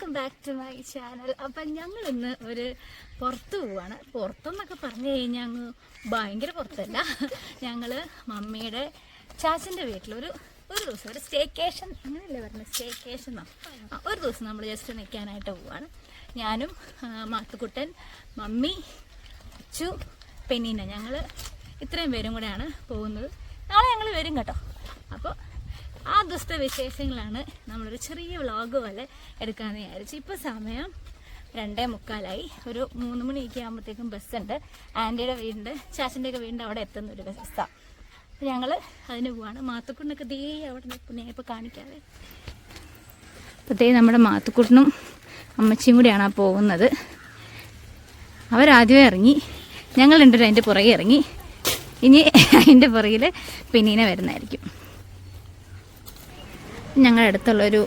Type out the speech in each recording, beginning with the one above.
Welcome back to my channel അപ്പം ഞങ്ങളിന്ന് ഒരു പുറത്ത് പോവാണ്. പുറത്തെന്നൊക്കെ പറഞ്ഞു കഴിഞ്ഞാൽ അങ്ങ് ഭയങ്കര പുറത്തല്ല. ഞങ്ങൾ മമ്മിയുടെ ചാച്ചന്റെ വീട്ടിലൊരു ഒരു ദിവസം ഒരു സ്റ്റേക്കേഷൻ അങ്ങനെയല്ലേ പറഞ്ഞത് സ്റ്റേക്കേഷൻ ഒരു ദിവസം നമ്മൾ ജസ്റ്റ് നിൽക്കാനായിട്ട് പോവാണ്. ഞാനും മാത്തുക്കുട്ടൻ മമ്മി അച്ചു പെന്നീന ഞങ്ങൾ ഇത്രയും പേരും കൂടെയാണ് പോകുന്നത്. നാളെ ഞങ്ങൾ വരും കേട്ടോ. അപ്പോൾ ആ ദിവസത്തെ വിശേഷങ്ങളാണ് നമ്മളൊരു ചെറിയ വ്ളോഗ് പോലെ എടുക്കാമെന്ന് വിചാരിച്ചു. ഇപ്പോൾ സമയം രണ്ടേ മുക്കാലായി. ഒരു മൂന്ന് മണിയൊക്കെ ആകുമ്പോഴത്തേക്കും ബസ്സുണ്ട്. ആന്റിയുടെ വീടിന്റെ ചാച്ചന്റെയൊക്കെ വീടിന്റെ അവിടെ എത്തുന്ന ഒരു ബസ്സാണ് അപ്പം ഞങ്ങൾ അതിന് പോവാണ്. മാത്തുക്കുണ്ണൊക്കെ ദേ അവിടെ നിൽക്കുന്ന. ഇപ്പോൾ കാണിക്കാതെ ദേ നമ്മുടെ മാത്തുക്കുട്ടനും അമ്മച്ചിയും കൂടിയാണ് ആ പോകുന്നത്. അവരാദ്യമേ ഇറങ്ങി. ഞങ്ങൾ രണ്ടുപേരും അതിന്റെ പുറകെ ഇറങ്ങി. ഇനി അതിന്റെ പുറകിൽ പിന്നീനെ വരുന്നതായിരിക്കും. ഞങ്ങളുടെ അടുത്തുള്ളൊരു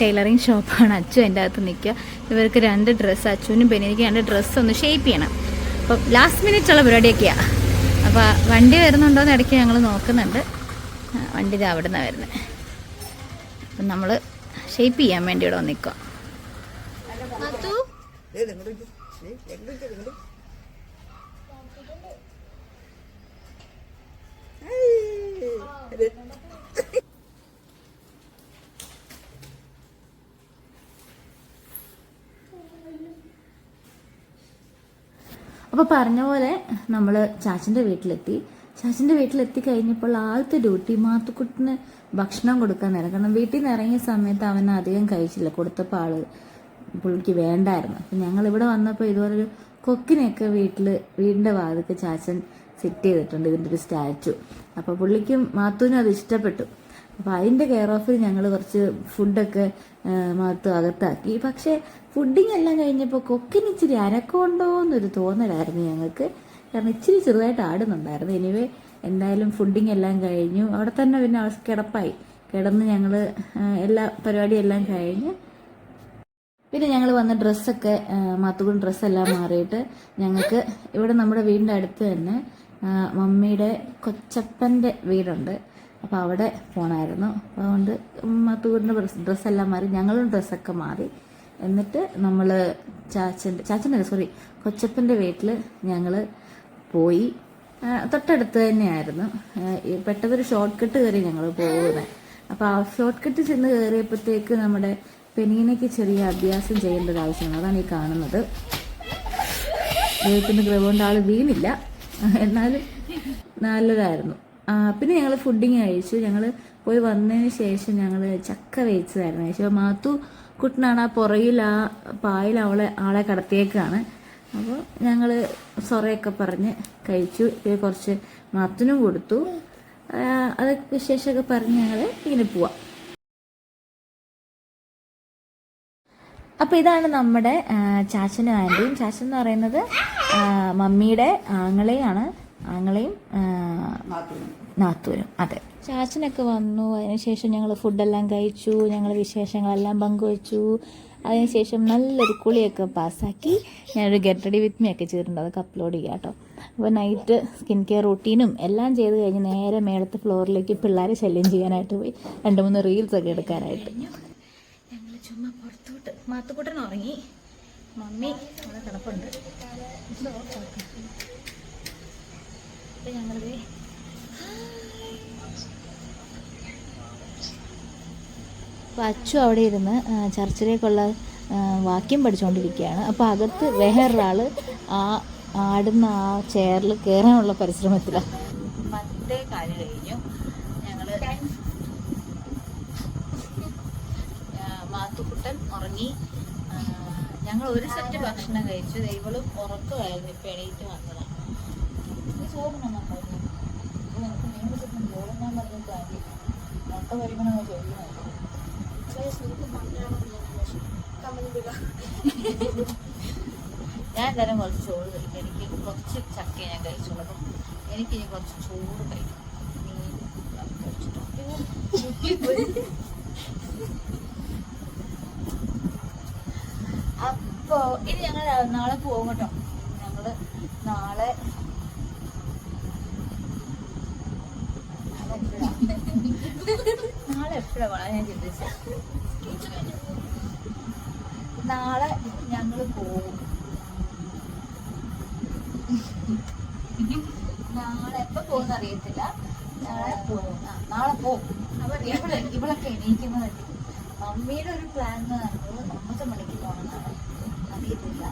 ടൈലറിങ് ഷോപ്പാണ് അച്ചു എന്റെ അകത്ത് നിൽക്കുക. ഇവർക്ക് രണ്ട് ഡ്രസ്സ് അച്ചുവിനും പെണ്ണിനിക്ക് രണ്ട് ഡ്രസ്സ് ഒന്ന് ഷേപ്പ് ചെയ്യണം. അപ്പം ലാസ്റ്റ് മിനിറ്റ് ഉള്ള പരിപാടിയൊക്കെയാണ് അപ്പോൾ വണ്ടി വരുന്നുണ്ടോ എന്ന് ഇടയ്ക്ക് ഞങ്ങൾ നോക്കുന്നുണ്ട്. വണ്ടി ഇത് അവിടെ നിന്നാണ് വരുന്നത് അപ്പം നമ്മൾ ഷേപ്പ് ചെയ്യാൻ വേണ്ടി ഇവിടെ നിൽക്കുക അപ്പോൾ പറഞ്ഞ പോലെ നമ്മൾ ചാച്ചന്റെ വീട്ടിലെത്തി. ചാച്ചന്റെ വീട്ടിലെത്തി കഴിഞ്ഞപ്പോൾ ആദ്യത്തെ ഡ്യൂട്ടി മാത്തുക്കുട്ടിന് ഭക്ഷണം കൊടുക്കാൻ നേരം. കാരണം വീട്ടിൽ നിന്ന് ഇറങ്ങിയ സമയത്ത് അവൻ അധികം കഴിച്ചില്ല. കൊടുത്തപ്പോൾ ആൾ പുള്ളിക്ക് വേണ്ടായിരുന്നു. അപ്പം ഞങ്ങൾ ഇവിടെ വന്നപ്പോൾ ഇതുപോലൊരു കൊക്കിനെയൊക്കെ വീട്ടിൽ വീടിന്റെ വാതിക്ക് ചാച്ചൻ സെറ്റ് ചെയ്തിട്ടുണ്ട്. ഇതിന്റെ ഒരു സ്റ്റാച്ചു അപ്പോൾ പുള്ളിക്കും മാത്തുവിനും അത് ഇഷ്ടപ്പെട്ടു. അപ്പോൾ അതിന്റെ കെയർ ഓഫിൽ ഞങ്ങൾ കുറച്ച് ഫുഡൊക്കെ മാത്തു അകത്താക്കി. പക്ഷേ ഫുഡിങ് എല്ലാം കഴിഞ്ഞപ്പോൾ കൊക്കിന് ഇച്ചിരി അനക്കമുണ്ടോ എന്നൊരു തോന്നലായിരുന്നു ഞങ്ങൾക്ക്. കാരണം ഇച്ചിരി ചെറുതായിട്ട് ആടുന്നുണ്ടായിരുന്നു. എനിവേ എന്തായാലും ഫുഡിങ് എല്ലാം കഴിഞ്ഞു. അവിടെ തന്നെ പിന്നെ കിടപ്പായി. കിടന്ന് ഞങ്ങൾ എല്ലാ പരിപാടിയെല്ലാം കഴിഞ്ഞ് പിന്നെ ഞങ്ങൾ വന്ന ഡ്രസ്സൊക്കെ മാത്തുകുൺ ഡ്രസ്സെല്ലാം മാറിയിട്ട് ഞങ്ങൾക്ക് ഇവിടെ നമ്മുടെ വീടിന്റെ അടുത്ത് തന്നെ മമ്മിയുടെ കൊച്ചപ്പന്റെ വീടുണ്ട്. അപ്പോൾ അവിടെ അപ്പോൾ അതുകൊണ്ട് ഡ്രസ് ഡ്രസ്സെല്ലാം മാറി. ഞങ്ങളും ഡ്രസ്സൊക്കെ മാറി. എന്നിട്ട് നമ്മൾ ചാച്ചന്റെ ചാച്ചന്റെ സോറി കൊച്ചപ്പന്റെ വീട്ടിൽ ഞങ്ങൾ പോയി. തൊട്ടടുത്ത് തന്നെയായിരുന്നു. പെട്ടെന്നൊരു ഷോർട്ട് കട്ട് കയറി ഞങ്ങൾ പോകുന്നത് അപ്പോൾ ആ ഷോർട്ട് കട്ട് ചെന്ന് കയറിയപ്പോഴത്തേക്ക് നമ്മുടെ പെനീനയ്ക്ക് ചെറിയ അഭ്യാസം ചെയ്യേണ്ട ആവശ്യമാണ്. അതാണ് ഈ കാണുന്നത്. ദൈവത്തിന്റെ കൃപ കൊണ്ട് ആൾ വീണില്ല. എന്നാലും നല്ലതായിരുന്നു. പിന്നെ ഞങ്ങൾ ഫുഡിങ് കഴിച്ചു. ഞങ്ങൾ പോയി വന്നതിന് ശേഷം ഞങ്ങൾ ചക്ക വേവിച്ചതായിരുന്നു. അപ്പോൾ മാത്തു കുട്ടനാണ് ആ പുറകിൽ ആ പായിൽ അവളെ ആളെ കടത്തിയേക്കാണ്. അപ്പോൾ ഞങ്ങൾ സൊറയൊക്കെ പറഞ്ഞ് കഴിച്ചു. കുറച്ച് മാത്തിനും കൊടുത്തു. അതൊക്കെ വിശേഷമൊക്കെ പറഞ്ഞ് ഞങ്ങൾ ഇങ്ങനെ പോവാം. അപ്പോൾ ഇതാണ് നമ്മുടെ ചാച്ചനും ആന്റിയും ചാച്ചൻ എന്ന് പറയുന്നത് മമ്മിയുടെ ആങ്ങളെയാണ്. ആങ്ങളെയും നാത്തൂരും അതെ. ചാച്ചനൊക്കെ വന്നു. അതിനുശേഷം ഞങ്ങൾ ഫുഡെല്ലാം കഴിച്ചു. ഞങ്ങൾ വിശേഷങ്ങളെല്ലാം പങ്കുവച്ചു. അതിനുശേഷം നല്ലൊരു കുളിയൊക്കെ പാസ്സാക്കി ഞാനൊരു ഗെറ്റ് റെഡി വിത്ത് മീ ഒക്കെ ചെയ്തിട്ടുണ്ട്. അതൊക്കെ അപ്ലോഡ് ചെയ്യാം കേട്ടോ. അപ്പോൾ നൈറ്റ് സ്കിൻ കെയർ റൂട്ടീനും എല്ലാം ചെയ്ത് കഴിഞ്ഞ് നേരെ മേളത്തെ ഫ്ലോറിലേക്ക് പിള്ളേരെ ശല്യം ചെയ്യാനായിട്ട് പോയി. രണ്ട് മൂന്ന് റീൽസ് ഒക്കെ എടുക്കാനായിട്ട്. ഞങ്ങൾ ചുമ്മാ പുറത്തോട്ട് മാത്തുക്കുട്ടൻ ഉറങ്ങി. മമ്മി അവിടെ കിടപ്പുണ്ട്. അപ്പം ഞങ്ങളിത് അപ്പോൾ അച്ചു അവിടെ ഇരുന്ന് ചർച്ചിലേക്കുള്ള വാക്യം പഠിച്ചുകൊണ്ടിരിക്കുകയാണ് അപ്പോൾ അകത്ത് വേറൊരാൾ ആ ആടുന്ന ആ ചെയറിൽ കയറാനുള്ള പരിശ്രമത്തിലാണ് മറ്റേ കാര്യം കഴിഞ്ഞു. ഞങ്ങൾ മാത്തുക്കുട്ടൻ ഉറങ്ങി. ഞങ്ങൾ ഒരു സെറ്റ് ഭക്ഷണം കഴിച്ചു. ദൈവളും ഉറക്കമായിരുന്നു. ഇപ്പം എണീറ്റ് വന്നതാണ് ഞാൻ എന്തായാലും കുറച്ച് ചോറ് കഴിക്കും. എനിക്ക് കുറച്ച് ചക്ക ഞാൻ കഴിച്ചുള്ളൂ. അപ്പം എനിക്ക് ഇനി കുറച്ച് ചോറ് കഴിക്കും മീൻ കഴിച്ചിട്ട് അപ്പോ ഇനി ഞങ്ങൾ നാളെ പോകും കേട്ടോ. ഞങ്ങൾ നാളെ നാളെ എപ്പോഴാണ് ഞാൻ ചിന്തിച്ചത് നാളെ ഞങ്ങൾ പോകും. നാളെ എപ്പോ പോകുന്ന അറിയത്തില്ല. നാളെ പോകും. നാളെ പോകും. അപ്പൊ ഇവിടെ ഇവിടൊക്കെ എണീക്കുന്നത് മമ്മിയുടെ ഒരു പ്ലാൻ എന്ന് പറയുന്നത് ഒമ്പത് മണിക്ക് പോകണമെന്നാണ് അറിയത്തില്ല.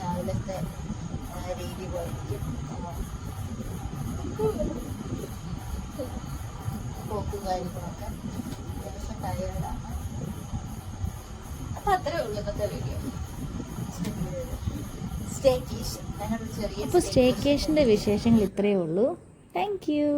രാവിലത്തെ രീതി പോയിരിക്കും. പോക്കും അത്യാവശ്യം അത്രേ ഉള്ളൂ ഇന്നത്തെ വീഡിയോ സ്റ്റേക്കേഷൻ ഞങ്ങളുടെ ചെറിയ അപ്പോൾ സ്റ്റേക്കേഷന്റെ വിശേഷങ്ങൾ ഇത്രയേ ഉള്ളൂ. Thank you